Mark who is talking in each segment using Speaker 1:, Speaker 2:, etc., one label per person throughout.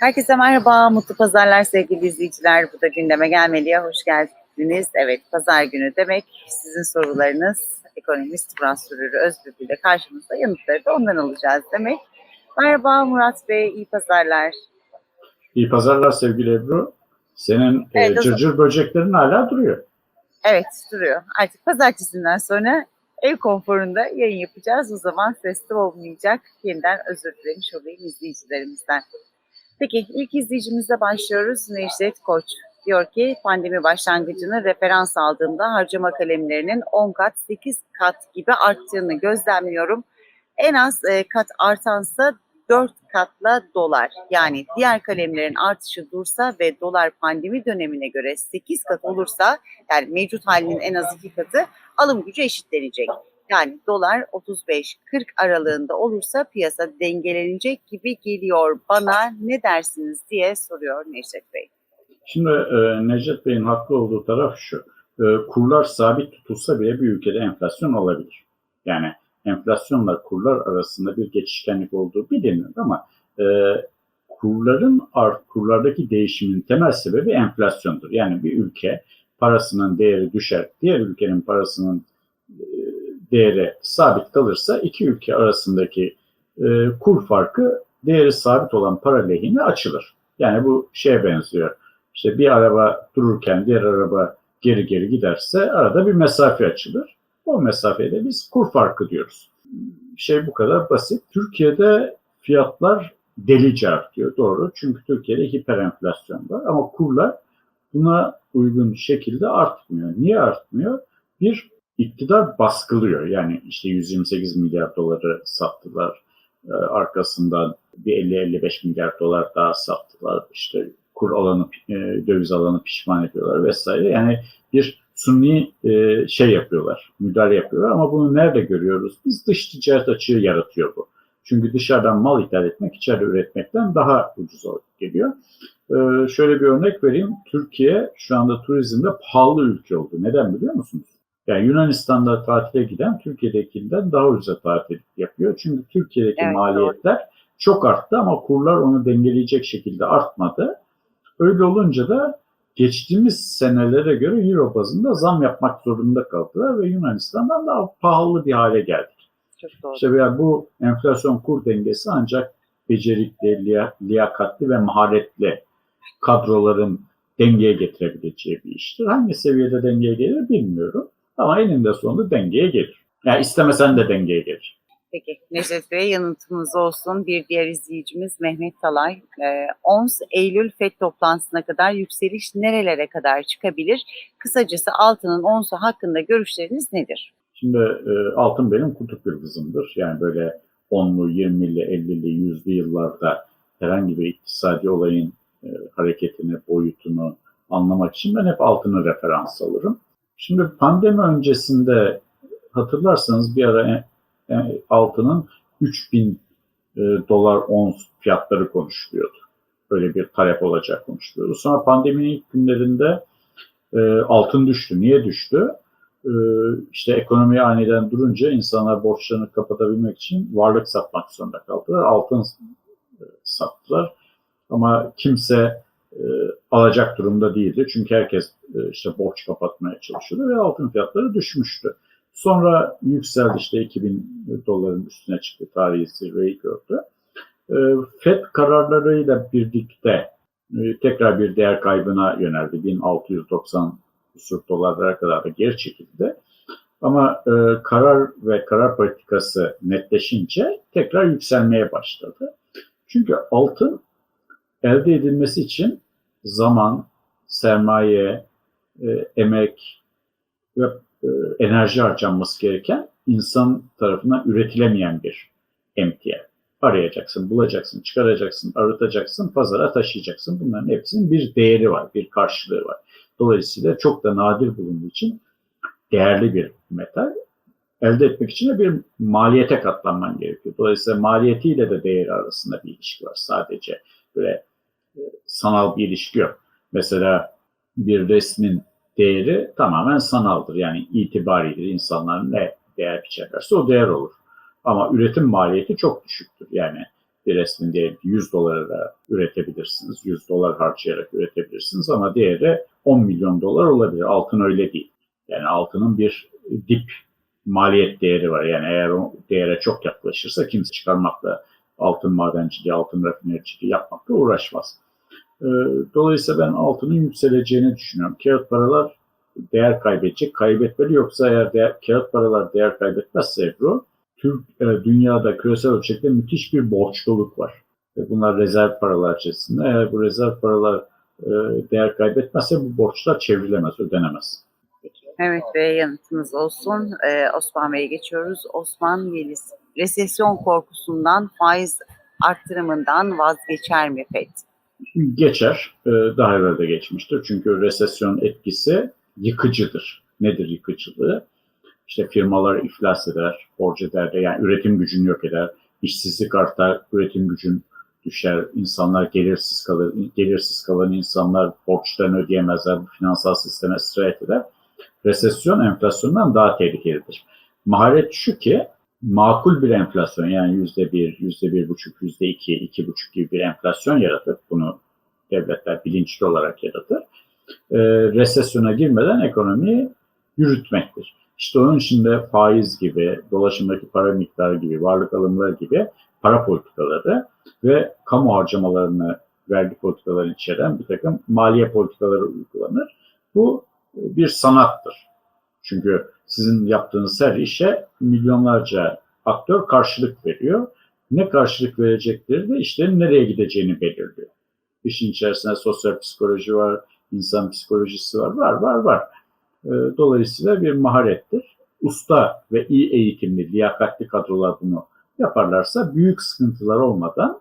Speaker 1: Herkese merhaba, mutlu pazarlar sevgili izleyiciler. Bu da gündeme gelmeliye hoş geldiniz. Evet, pazar günü demek sizin sorularınız ekonomist Murat Sürürü Özbürgü ile karşımızda yanıtları da ondan alacağız demek. Merhaba Murat Bey, iyi pazarlar.
Speaker 2: İyi pazarlar sevgili Ebru. Senin
Speaker 1: Evet,
Speaker 2: e,
Speaker 1: zaman-
Speaker 2: cırcır böceklerin hala duruyor.
Speaker 1: Evet, duruyor. Artık pazartesinden sonra ev konforunda yayın yapacağız. O zaman sesli olmayacak. Yeniden özür dilemiş olayım izleyicilerimizden. Peki ilk izleyicimizle başlıyoruz. Necdet Koç diyor ki pandemi başlangıcını referans aldığımda harcama kalemlerinin 10 kat 8 kat gibi arttığını gözlemliyorum. En az e, kat artansa 4 katla dolar. Yani diğer kalemlerin artışı dursa ve dolar pandemi dönemine göre 8 kat olursa yani mevcut halinin en az 2 katı alım gücü eşitlenecek. Yani dolar 35-40 aralığında olursa piyasa dengelenecek gibi geliyor bana ne dersiniz diye soruyor Necdet Bey.
Speaker 2: Şimdi e, Necdet Bey'in haklı olduğu taraf şu. E, kurlar sabit tutulsa bile bir ülkede enflasyon olabilir. Yani enflasyonla kurlar arasında bir geçişkenlik olduğu bilinir ama e, kurların art, kurlardaki değişimin temel sebebi enflasyondur. Yani bir ülke parasının değeri düşer, diğer ülkenin parasının e, değeri sabit kalırsa iki ülke arasındaki e, kur farkı değeri sabit olan para lehine açılır. Yani bu şeye benziyor. İşte bir araba dururken diğer araba geri geri giderse arada bir mesafe açılır. O mesafeye de biz kur farkı diyoruz. Şey bu kadar basit. Türkiye'de fiyatlar delice artıyor doğru. Çünkü Türkiye'de hiper enflasyon var ama kurlar buna uygun şekilde artmıyor. Niye artmıyor? Bir iktidar baskılıyor. Yani işte 128 milyar doları sattılar. Ee, arkasından bir 50-55 milyar dolar daha sattılar. İşte kur alanı, e, döviz alanı pişman ediyorlar vesaire. Yani bir sunni e, şey yapıyorlar, müdahale yapıyorlar ama bunu nerede görüyoruz? Biz dış ticaret açığı yaratıyor bu. Çünkü dışarıdan mal ithal etmek içeride üretmekten daha ucuz geliyor. Ee, şöyle bir örnek vereyim. Türkiye şu anda turizmde pahalı ülke oldu. Neden biliyor musunuz? Yani Yunanistan'da tatile giden Türkiye'dekinden daha ucuza tatil yapıyor. Çünkü Türkiye'deki
Speaker 1: Evet,
Speaker 2: maliyetler çok arttı ama kurlar onu dengeleyecek şekilde artmadı. Öyle olunca da geçtiğimiz senelere göre Euro bazında zam yapmak zorunda kaldılar ve Yunanistan'dan daha pahalı bir hale geldik.
Speaker 1: Doğru.
Speaker 2: İşte yani bu enflasyon kur dengesi ancak becerikli, liya- liyakatli ve maharetli kadroların dengeye getirebileceği bir iştir. Hangi seviyede dengeye gelir bilmiyorum. Ama eninde sonunda dengeye gelir. Yani istemesen de dengeye gelir.
Speaker 1: Peki Necdet Bey yanıtımız olsun. Bir diğer izleyicimiz Mehmet Talay. Ee, 10 Eylül FED toplantısına kadar yükseliş nerelere kadar çıkabilir? Kısacası altının onsu hakkında görüşleriniz nedir?
Speaker 2: Şimdi e, altın benim kutup yıldızımdır. Yani böyle 10'lu, 20'li, 50'li, 100'lü yıllarda herhangi bir iktisadi olayın e, hareketini, boyutunu anlamak için ben hep altını referans alırım. Şimdi pandemi öncesinde hatırlarsanız bir ara altının 3000 e, dolar ons fiyatları konuşuluyordu. Böyle bir talep olacak konuşuluyordu. Sonra pandeminin ilk günlerinde e, altın düştü. Niye düştü? E, işte ekonomi aniden durunca insanlar borçlarını kapatabilmek için varlık satmak zorunda kaldılar. Altın e, sattılar. Ama kimse e, alacak durumda değildi. Çünkü herkes e, işte borç kapatmaya çalışıyordu ve altın fiyatları düşmüştü. Sonra yükseldi işte 2000 doların üstüne çıktı. Tarihi zirveyi gördü. E, FED kararlarıyla birlikte tekrar bir değer kaybına yöneldi. 1690 küsur dolarlara kadar da geri çekildi. Ama e, karar ve karar politikası netleşince tekrar yükselmeye başladı. Çünkü altın elde edilmesi için zaman, sermaye, e, emek ve e, enerji harcanması gereken insan tarafından üretilemeyen bir emtia. Arayacaksın, bulacaksın, çıkaracaksın, arıtacaksın, pazara taşıyacaksın. Bunların hepsinin bir değeri var, bir karşılığı var. Dolayısıyla çok da nadir bulunduğu için değerli bir metal. Elde etmek için de bir maliyete katlanman gerekiyor. Dolayısıyla maliyetiyle de değeri arasında bir ilişki var. Sadece böyle sanal bir ilişki yok. Mesela bir resmin değeri tamamen sanaldır. Yani itibariyle insanlar ne değer biçerlerse o değer olur. Ama üretim maliyeti çok düşüktür. Yani bir resmin diyelim ki 100 dolara da üretebilirsiniz. 100 dolar harcayarak üretebilirsiniz ama diğeri 10 milyon dolar olabilir. Altın öyle değil. Yani altının bir dip maliyet değeri var. Yani eğer o değere çok yaklaşırsa kimse çıkarmakla altın madenciliği, altın rafinericiliği yapmakla uğraşmaz. Ee, Dolayısıyla ben altının yükseleceğini düşünüyorum. Kağıt paralar değer kaybedecek, kaybetmeli yoksa eğer değer, kağıt paralar değer kaybetmezse Ebru, Türk e, dünyada küresel ölçekte müthiş bir borçluluk var. Ve bunlar rezerv paralar içerisinde. Eğer bu rezerv paralar e, değer kaybetmezse bu borçlar çevrilemez, ödenemez.
Speaker 1: Evet ve yanıtınız olsun. Ee, Osman Bey'e geçiyoruz. Osman Yeliz, resesyon korkusundan, faiz arttırımından vazgeçer mi FED?
Speaker 2: Geçer, e, daha evvel de geçmiştir. Çünkü resesyon etkisi yıkıcıdır. Nedir yıkıcılığı? İşte firmalar iflas eder, borç eder de yani üretim gücünü yok eder, işsizlik artar, üretim gücün düşer, insanlar gelirsiz kalır, gelirsiz kalan insanlar borçlarını ödeyemezler, finansal sisteme sirayet eder. Resesyon enflasyondan daha tehlikelidir. Maharet şu ki makul bir enflasyon yani yüzde bir, yüzde bir buçuk, yüzde iki, iki buçuk gibi bir enflasyon yaratır. Bunu devletler bilinçli olarak yaratır. Ee, resesyona girmeden ekonomiyi yürütmektir. İşte onun için de faiz gibi, dolaşımdaki para miktarı gibi, varlık alımları gibi para politikaları ve kamu harcamalarını vergi politikaları içeren bir takım maliye politikaları uygulanır. Bu bir sanattır. Çünkü sizin yaptığınız her işe milyonlarca aktör karşılık veriyor. Ne karşılık verecekleri de işlerin nereye gideceğini belirliyor. İşin içerisinde sosyal psikoloji var, insan psikolojisi var, var, var, var. Ee, Dolayısıyla bir maharettir. Usta ve iyi eğitimli, liyakatli kadrolar bunu yaparlarsa büyük sıkıntılar olmadan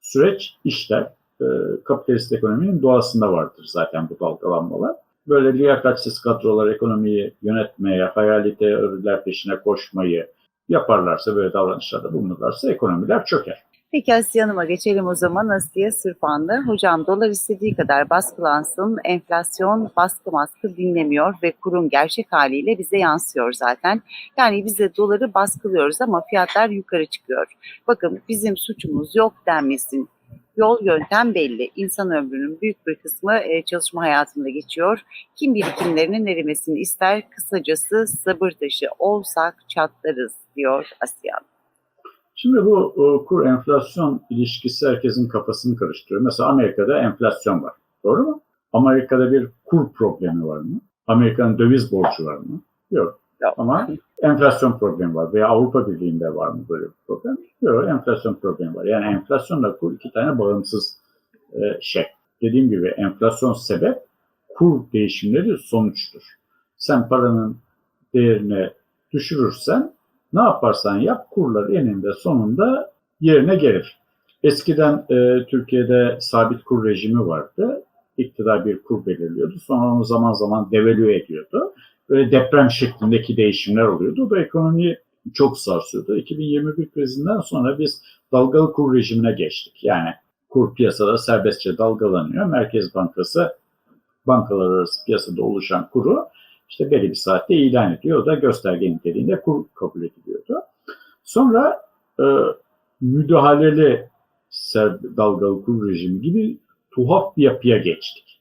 Speaker 2: süreç işler. Ee, Kapitalist ekonominin doğasında vardır zaten bu dalgalanmalar böyle liyakatsiz kadrolar ekonomiyi yönetmeye, hayali teoriler peşine koşmayı yaparlarsa, böyle davranışlarda bulunurlarsa ekonomiler çöker.
Speaker 1: Peki Asiye Hanım'a geçelim o zaman. Asiye Sırpanlı. Hocam dolar istediği kadar baskılansın. Enflasyon baskı maskı dinlemiyor ve kurun gerçek haliyle bize yansıyor zaten. Yani biz de doları baskılıyoruz ama fiyatlar yukarı çıkıyor. Bakın bizim suçumuz yok denmesin. Yol yöntem belli. İnsan ömrünün büyük bir kısmı e, çalışma hayatında geçiyor. Kim birikimlerinin erimesini ister? Kısacası sabır taşı olsak çatlarız diyor Asiye Hanım.
Speaker 2: Şimdi bu e, kur enflasyon ilişkisi herkesin kafasını karıştırıyor. Mesela Amerika'da enflasyon var. Doğru mu? Amerika'da bir kur problemi var mı? Amerika'nın döviz borcu var mı? Yok.
Speaker 1: Yok.
Speaker 2: Ama enflasyon problemi var. Veya Avrupa Birliği'nde var mı böyle bir problem? Yok. Enflasyon problemi var. Yani enflasyonla kur iki tane bağımsız e, şey. Dediğim gibi enflasyon sebep, kur değişimleri sonuçtur. Sen paranın değerini düşürürsen ne yaparsan yap kurlar eninde sonunda yerine gelir. Eskiden e, Türkiye'de sabit kur rejimi vardı. İktidar bir kur belirliyordu. Sonra onu zaman zaman devalüe ediyordu. Böyle deprem şeklindeki değişimler oluyordu. Bu ekonomiyi çok sarsıyordu. 2021 krizinden sonra biz dalgalı kur rejimine geçtik. Yani kur piyasada serbestçe dalgalanıyor. Merkez Bankası bankalar arası piyasada oluşan kuru işte belli bir saatte ilan ediyor. O da gösterge niteliğinde kur kabul ediliyordu. Sonra e, müdahaleli dalgalı kur rejimi gibi tuhaf bir yapıya geçtik.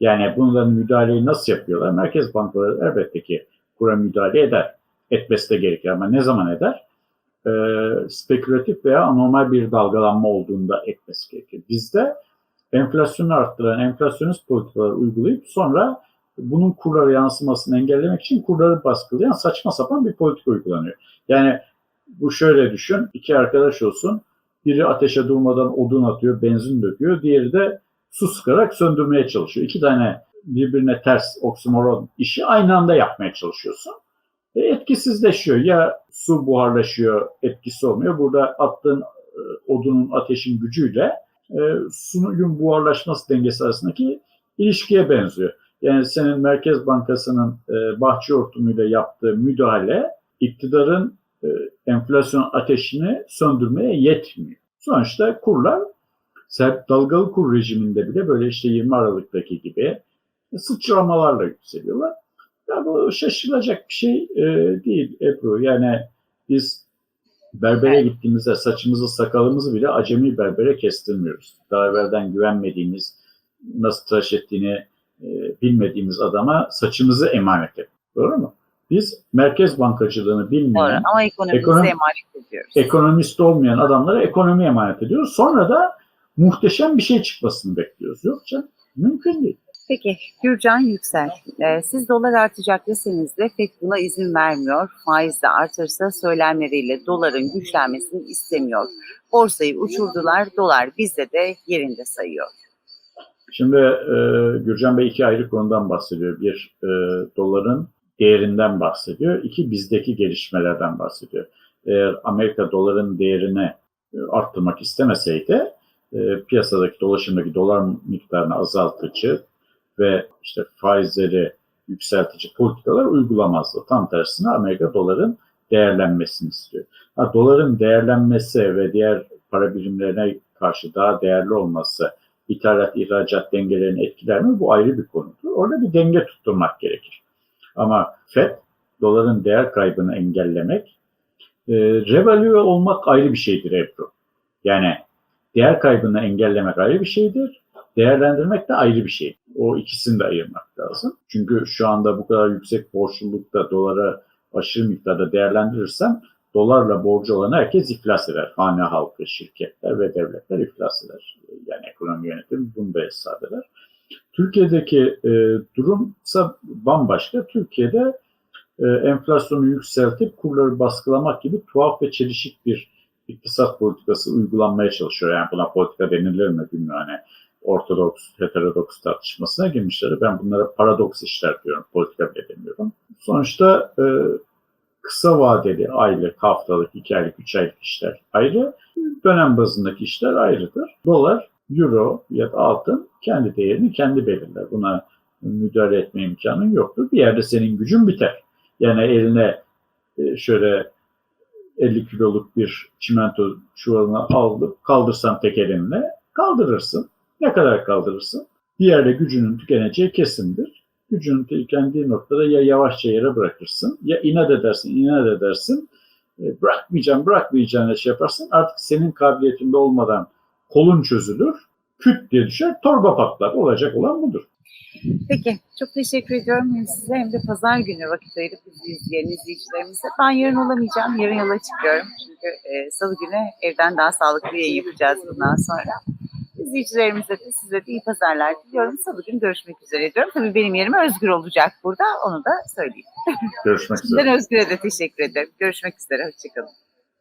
Speaker 2: Yani bunların müdahaleyi nasıl yapıyorlar? Merkez bankaları elbette ki kura müdahale eder. Etmesi de gerekir ama ne zaman eder? E, spekülatif veya anormal bir dalgalanma olduğunda etmesi gerekir. Bizde enflasyonu arttıran enflasyonist politikalar uygulayıp sonra bunun kurlara yansımasını engellemek için kurları baskılayan saçma sapan bir politika uygulanıyor. Yani bu şöyle düşün, iki arkadaş olsun, biri ateşe durmadan odun atıyor, benzin döküyor, diğeri de su sıkarak söndürmeye çalışıyor. İki tane birbirine ters oksimoron işi aynı anda yapmaya çalışıyorsun. E, etkisizleşiyor. Ya su buharlaşıyor, etkisi olmuyor. Burada attığın e, odunun ateşin gücüyle e, suyun buharlaşması dengesi arasındaki ilişkiye benziyor. Yani senin Merkez Bankası'nın e, bahçe hortumuyla yaptığı müdahale iktidarın e, enflasyon ateşini söndürmeye yetmiyor. Sonuçta kurlar dalgalı kur rejiminde bile böyle işte 20 Aralık'taki gibi sıçramalarla yükseliyorlar. Ya bu şaşılacak bir şey e, değil Ebru. Yani biz Berbere gittiğimizde saçımızı sakalımızı bile acemi berbere kestirmiyoruz. Daha evvelden güvenmediğimiz, nasıl tıraş ettiğini e, bilmediğimiz adama saçımızı emanet et. Doğru mu? Biz merkez bankacılığını
Speaker 1: Doğru.
Speaker 2: bilmeyen,
Speaker 1: Ama ekonomimizi
Speaker 2: Ekonomi-
Speaker 1: emanet ediyoruz.
Speaker 2: ekonomist olmayan adamlara ekonomi emanet ediyoruz. Sonra da muhteşem bir şey çıkmasını bekliyoruz. Yok canım, mümkün değil.
Speaker 1: Peki Gürcan Yüksel, e, siz dolar artacak deseniz de FED buna izin vermiyor. Faiz de artırsa söylemleriyle doların güçlenmesini istemiyor. Borsayı uçurdular, dolar bizde de yerinde sayıyor.
Speaker 2: Şimdi e, Gürcan Bey iki ayrı konudan bahsediyor. Bir, e, doların değerinden bahsediyor. İki, bizdeki gelişmelerden bahsediyor. Eğer Amerika doların değerini e, arttırmak istemeseydi, e, piyasadaki dolaşımdaki dolar miktarını azaltıcı ve işte faizleri yükseltici politikalar uygulamazdı. Tam tersine Amerika doların değerlenmesini istiyor. Ha, doların değerlenmesi ve diğer para birimlerine karşı daha değerli olması ithalat ihracat dengelerini etkiler mi? Bu ayrı bir konudur. Orada bir denge tutturmak gerekir. Ama FED doların değer kaybını engellemek, e, revalüe olmak ayrı bir şeydir Ebru. Yani değer kaybını engellemek ayrı bir şeydir. Değerlendirmek de ayrı bir şey. O ikisini de ayırmak lazım. Çünkü şu anda bu kadar yüksek borçlulukta dolara aşırı miktarda değerlendirirsen dolarla borcu olan herkes iflas eder. Hane halkı, şirketler ve devletler iflas eder. Yani ekonomi yönetimi bunu da hesap eder. Türkiye'deki e, durumsa bambaşka. Türkiye'de e, enflasyonu yükseltip kurları baskılamak gibi tuhaf ve çelişik bir iktisat politikası uygulanmaya çalışıyor. Yani buna politika denilir mi bilmiyorum. Hani ortodoks, heterodoks tartışmasına girmişler. Ben bunlara paradoks işler diyorum. Politika bile demiyorum. Sonuçta e, kısa vadeli, aylık, haftalık, iki aylık, üç aylık işler ayrı. Dönem bazındaki işler ayrıdır. Dolar, euro ya da altın kendi değerini kendi belirler. Buna müdahale etme imkanın yoktur. Bir yerde senin gücün biter. Yani eline e, şöyle 50 kiloluk bir çimento çuvalını alıp kaldırsan tek elinle kaldırırsın. Ne kadar kaldırırsın? Bir yerde gücünün tükeneceği kesindir. Gücünün tükendiği noktada ya yavaşça yere bırakırsın ya inat edersin, inat edersin. E, bırakmayacağım, bırakmayacağım şey yaparsın. Artık senin kabiliyetinde olmadan kolun çözülür, küt diye düşer, torba patlar. Olacak olan budur.
Speaker 1: Peki, çok teşekkür ediyorum hem size hem de pazar günü vakit ayırıp bizi izleyen izleyicilerimize. Ben yarın olamayacağım, yarın yola çıkıyorum. Çünkü e, salı günü evden daha sağlıklı yayın yapacağız bundan sonra. İzleyicilerimize de size de iyi pazarlar diliyorum. Salı günü görüşmek üzere diyorum. Tabii benim yerime Özgür olacak burada, onu da söyleyeyim.
Speaker 2: Görüşmek üzere.
Speaker 1: Sizden Özgür'e de teşekkür ederim. Görüşmek üzere, hoşçakalın.